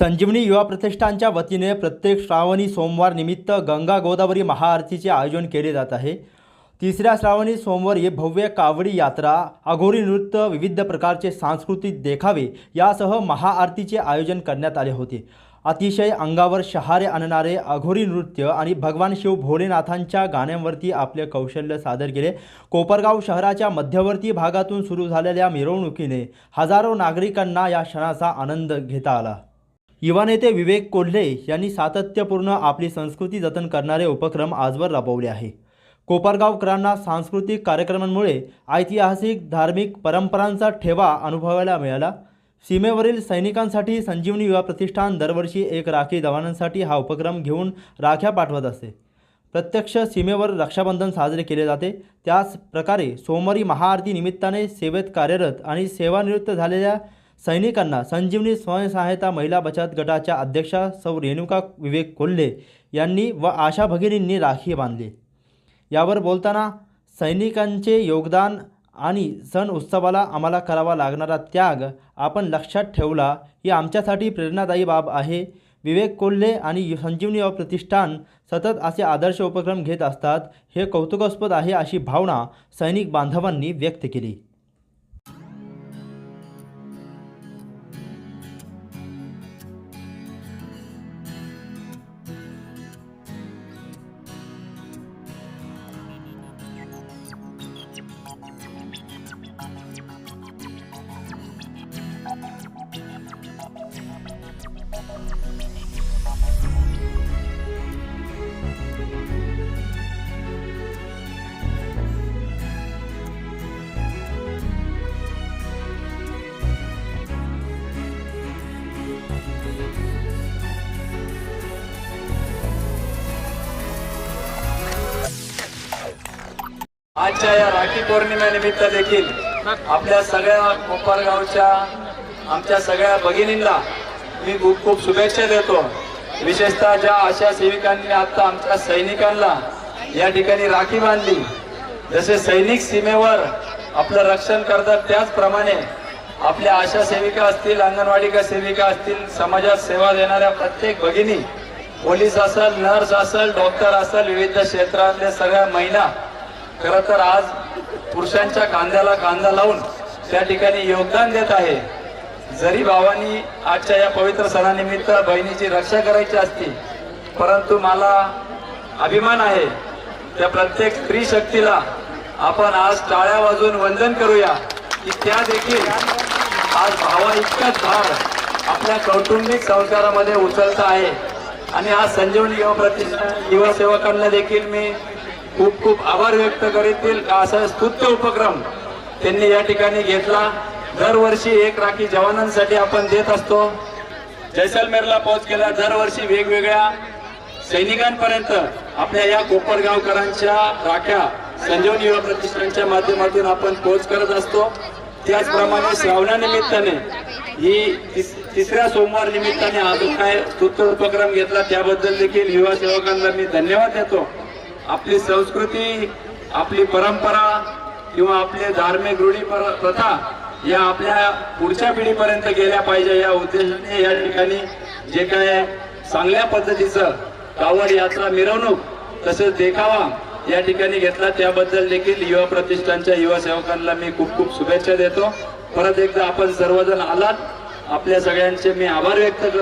संजीवनी युवा प्रतिष्ठानच्या वतीने प्रत्येक श्रावणी सोमवार निमित्त गंगा गोदावरी महाआरतीचे आयोजन केले जात आहे. तिसऱ्या श्रावणी सोमवारी भव्य कावडी यात्रा अघोरी नृत्य विविध प्रकारचे सांस्कृतिक देखावे यासह महाआरतीचे आयोजन करण्यात आले होते. अतिशय अंगावर शहारे आणणारे अघोरी नृत्य आणि भगवान शिव भोलेनाथांच्या गाण्यांवरती आपले कौशल्य सादर केले. कोपरगाव शहराच्या मध्यवर्ती भागातून सुरू झालेल्या मिरवणुकीने हजारो नागरिकांना या क्षणाचा आनंद घेता आला. युवा नेते विवेक कोल्हे यांनी सातत्यपूर्ण आपली संस्कृती जतन करणारे उपक्रम आजवर राबवले आहे. कोपरगावकरांना सांस्कृतिक कार्यक्रमांमुळे ऐतिहासिक धार्मिक परंपरांचा ठेवा अनुभवायला मिळाला. सीमेवरील सैनिकांसाठी संजीवनी युवा प्रतिष्ठान दरवर्षी एक राखी जवानांसाठी हा उपक्रम घेऊन राख्या पाठवत असते. प्रत्यक्ष सीमेवर रक्षाबंधन साजरे केले जाते. त्याच प्रकारे सोमवारी महाआरती निमित्ताने सेवेत कार्यरत आणि सेवानिवृत्त झालेल्या सैनिकांना संजीवनी स्वयंसहायता महिला बचत गटाच्या अध्यक्षा सौ रेणुका विवेक कोल्हे यांनी व आशा भगिनींनी राखी बांधली. यावर बोलताना सैनिकांचे योगदान आणि सण उत्सवाला आम्हाला करावा लागणारा त्याग आपण लक्षात ठेवला ही आमच्यासाठी प्रेरणादायी बाब आहे. विवेक कोल्हे आणि संजीवनी प्रतिष्ठान सतत असे आदर्श उपक्रम घेत असतात. हे कौतुकास्पद आहे अशी भावना सैनिक बांधवांनी व्यक्त केली. आजच्या या राखी पौर्णिमेनिमित्त देखील आपल्या सगळ्या कोपरगावच्या आमच्या सगळ्या भगिनींना मी खूप खूप शुभेच्छा देतो. विशेषतः ज्या आशा सेविकांनी आता आमच्या सैनिकांना या ठिकाणी राखी बांधली जसे सैनिक सीमेवर आपलं रक्षण करतात त्याचप्रमाणे आपल्या आशा सेविका असतील अंगणवाडी का सेविका असतील समाजात सेवा देणाऱ्या प्रत्येक भगिनी पोलीस असेल नर्स असेल डॉक्टर असेल विविध क्षेत्रातल्या सगळ्या महिला खरं तर आज पुरुषांच्या खांद्याला खांदा लावून त्या ठिकाणी योगदान देत आहे. जरी भावानी आजच्या या पवित्र सणानिमित्त बहिणीची रक्षा करायची असती परंतु मला अभिमान आहे त्या प्रत्येक स्त्री शक्तीला आपण आज टाळ्या वाजवून वंदन करूया की त्या देखील आज भावा इतकाच भार आपल्या कौटुंबिक संस्कारामध्ये उचलता आहे. आणि आज संजीवनी युवा प्रतिष्ठान युवा सेवकांना देखील मी खूप खूप आभार व्यक्त करीतील का असा स्तुत्य उपक्रम त्यांनी या ठिकाणी घेतला. दरवर्षी एक राखी जवानांसाठी आपण देत असतो. जैसलमेरला पोहोच केला. दरवर्षी वेगवेगळ्या सैनिकांपर्यंत आपल्या या कोपरगावकरांच्या राख्या संजीवनी युवा प्रतिष्ठानच्या माध्यमातून आपण पोहोच करत असतो. त्याचप्रमाणे श्रावणानिमित्ताने ही तिस- तिसऱ्या सोमवार निमित्ताने हा काय स्तुत्य उपक्रम घेतला त्याबद्दल देखील युवा सेवकांना मी धन्यवाद देतो. आपली संस्कृती आपली परंपरा किंवा आपले धार्मिक रूढी पर- प्रथा या आपल्या पुढच्या पिढीपर्यंत गेल्या पाहिजे या उद्देशाने या ठिकाणी जे काय चांगल्या पद्धतीचं कावड यात्रा मिरवणूक तसेच देखावा या ठिकाणी घेतला त्याबद्दल देखील युवा प्रतिष्ठानच्या युवा सेवकांना मी खूप खूप शुभेच्छा देतो. परत एकदा आपण सर्वजण आलात. आपल्या सगळ्यांचे मी आभार व्यक्त करतो.